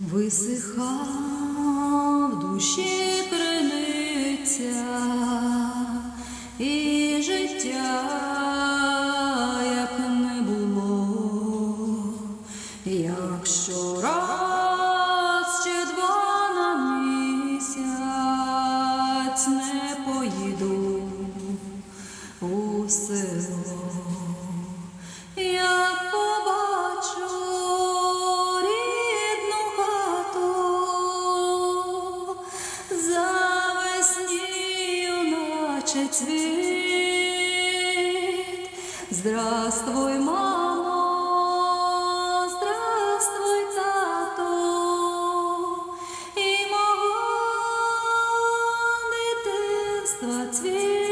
Висиха в душі криниця і життя, як не було, якщо раз чи два на місяць не поїду у село. Цвіт. Здравствуй, мамо, здравствуй, тато, и мого дитинства цвіт.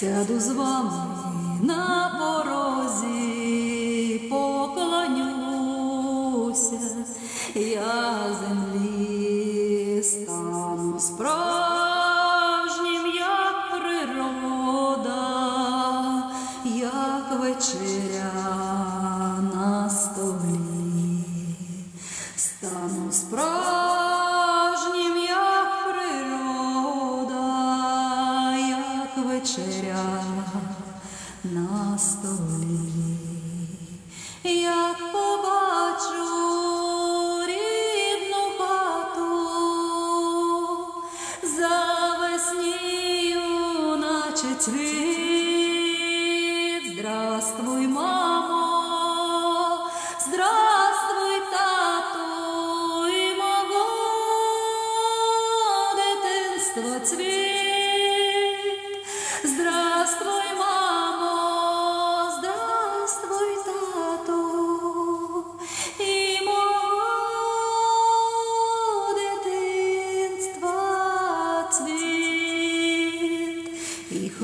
Сяду з вами на порозі, поклонюся, я землі стану справжнім, як природа, як вечеря на столі, стану справжнім, як природа, як побачу рідну хату, завеснію, наче цвіт. Здравствуй, мамо, здравствуй, тату, і мого дитинства цвіт.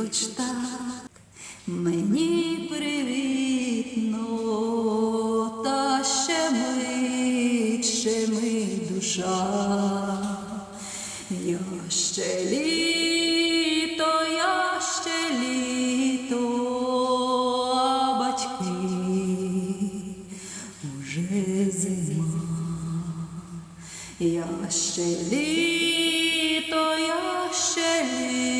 Хоч так мені привітно, та ще мить, ще мить душа. Я ще літо, я ще літо, а батьки уже зима. Я ще літо, я ще літо,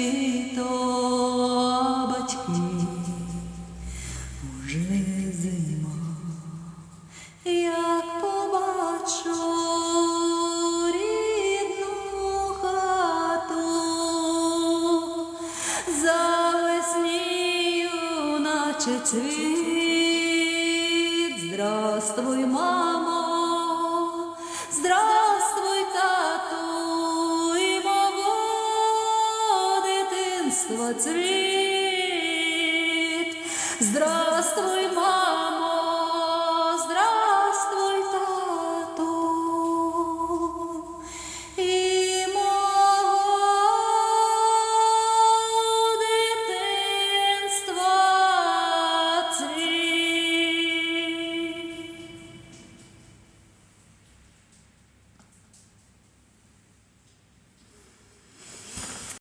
завеснію, наче цвіт. Здравствуй, мамо, здравствуй, тату, і мого дитинства цвіт. Здравствуй, мамо,